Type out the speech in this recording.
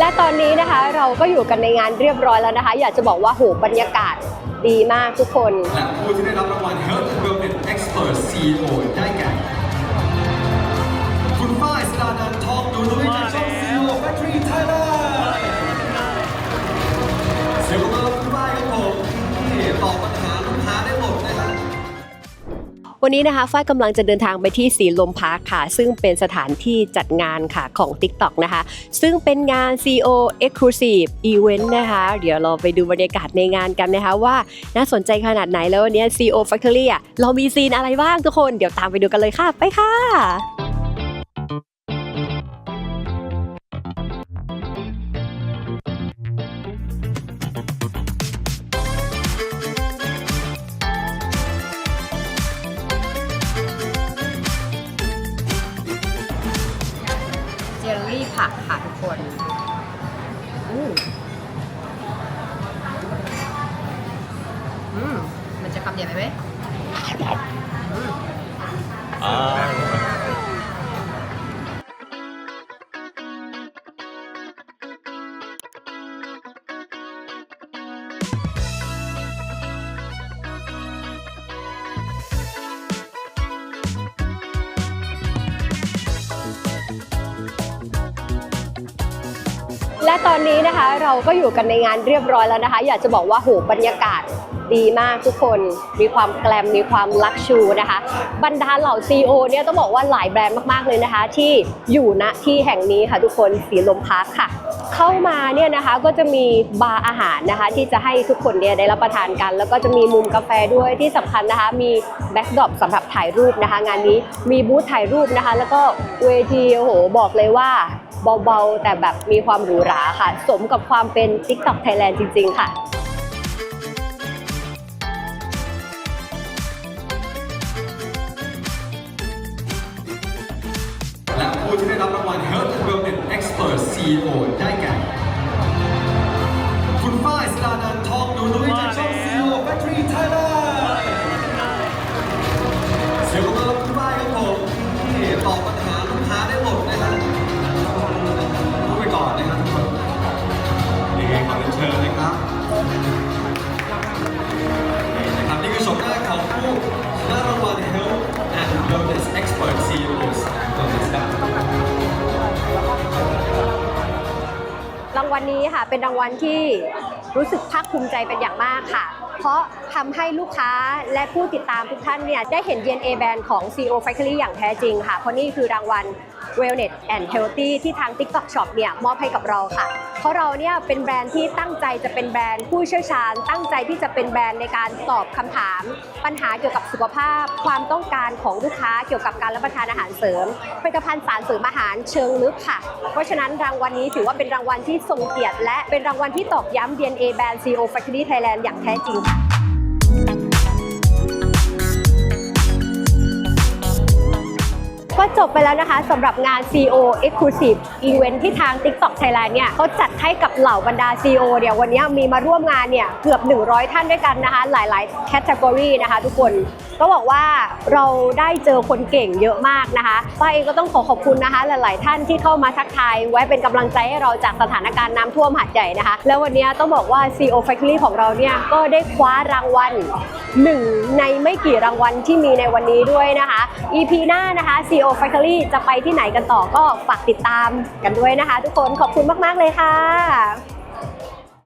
และตอนนี้นะคะเราก็อยู่กันในงานเรียบร้อยแล้วนะคะ อยากจะบอกว่าโหบรรยากาศดีมากทุกคน และผู้ที่ได้รับรางวัล Health Wellness Expert CEO วันนี้นะคะฝ้ายกำลังจะเดินทางไปที่สีลมพาร์คค่ะ ซึ่งเป็นสถานที่จัดงานค่ะของ TikTok นะคะ ซึ่งเป็นงาน CEO Exclusive Event นะคะ เดี๋ยวเราไปดูบรรยากาศในงานกันนะคะว่าน่าสนใจขนาดไหนแล้ววันนี้ CEO Factory อะเรามีซีนอะไรบ้างทุกคน เดี๋ยวตามไปดูกันเลยค่ะ ไปค่ะ ผักค่ะทุกคนอืมอืมมันจะคำใหญ่ไปไหมและ ตอนนี้นะคะเราก็อยู่กันในงานเรียบร้อยแล้วนะคะ อยากจะบอกว่าโหบรรยากาศดีมากทุกคนมีความแกลมมีความลักชูนะคะ บรรดาเหล่า CEO เนี่ยต้องบอกว่าหลายแบรนด์มากๆเลยนะคะ ที่อยู่ณที่แห่งนี้ค่ะทุกคนสีลมพักค่ะ เข้ามาเนี่ยนะคะก็จะมีบาร์อาหารนะคะ ที่จะให้ทุกคนเนี่ยได้รับประทานกัน แล้วก็จะมีมุมกาแฟด้วยที่สำคัญนะคะ มีแบ็กดรอปสำหรับถ่ายรูปนะคะ งานนี้มีบูธถ่ายรูปนะคะ แล้วก็เวทีโอ้โหบอกเลยว่า เบาๆ แต่แบบมีความหรูหราค่ะ สมกับความเป็น TikTok Thailand จริง ๆ ค่ะและผู้ที่ได้รับรางวัล Health and Wellness Expert CEO ได้แก่ คุณฝ้ายสดานันท์ทองดูนุ้ยจากช่อง CEO Factory Thailand เสียงปรบมือให้คุณฝ้ายครับผมที่ตอบปัญหาลูกค้า ไงขอเรียนเชิญนะครับนี่นะครับนี่คือชมหน้าของผู้ชนะรางวัล Health and Wellness Expert CEOs ตัวนี้ครับรางวัลนี้ค่ะเป็นรางวัลที่รู้สึกภาคภูมิใจเป็นอย่างมากค่ะ เพราะทำให้ลูกค้าและผู้ติดตามทุกท่านเนี่ยได้เห็น DNA แบรนด์ของ CEO Factory อย่างแท้จริงค่ะ เพราะนี่คือรางวัล Wellness and Healthy ที่ทาง TikTok Shop เนี่ยมอบให้กับเราค่ะ เพราะเราเนี่ยเป็นแบรนด์ที่ตั้งใจจะเป็นแบรนด์ผู้เชี่ยวชาญ ตั้งใจที่จะเป็นแบรนด์ในการตอบคำถาม ปัญหาเกี่ยวกับสุขภาพ ความต้องการของลูกค้าเกี่ยวกับการรับประทานอาหารเสริมผลิตภัณฑ์สารเสริมอาหารเชิงลึกค่ะ เพราะฉะนั้นรางวัลนี้ถือว่าเป็นรางวัลที่ทรงเกียรติและเป็นรางวัลที่ตอกย้ำ DNA แบรนด์ CEO Factory Thailand อย่างแท้จริง ก็จบไปแล้วนะคะสำหรับงาน CEO Exclusive Event ที่ทาง TikTok Thailand เนี่ยเขาจัดให้กับเหล่าบรรดา CEO เนี่ยวันนี้มีมาร่วมงานเนี่ยเกือบ 100 ท่านด้วยกันนะคะ หลายๆ แคตตากรีนะคะทุกคน ก็บอกว่าเราได้เจอคนเก่งเยอะมากนะคะป้าเองก็ต้องขอขอบคุณนะคะ หลาย ๆ ท่านที่เข้ามาทักทายไว้เป็นกำลังใจให้เราจากสถานการณ์น้ำท่วมหาดใหญ่นะคะ แล้ววันนี้ต้องบอกว่า CEO Factory ของเราเนี่ยก็ได้คว้ารางวัลหนึ่งในไม่กี่รางวัลที่มีในวันนี้ด้วยนะคะ EP หน้านะคะ CEO Factory จะไปที่ไหนกันต่อก็ฝากติดตามกันด้วยนะคะ ทุกคนขอบคุณมาก ๆ เลยค่ะ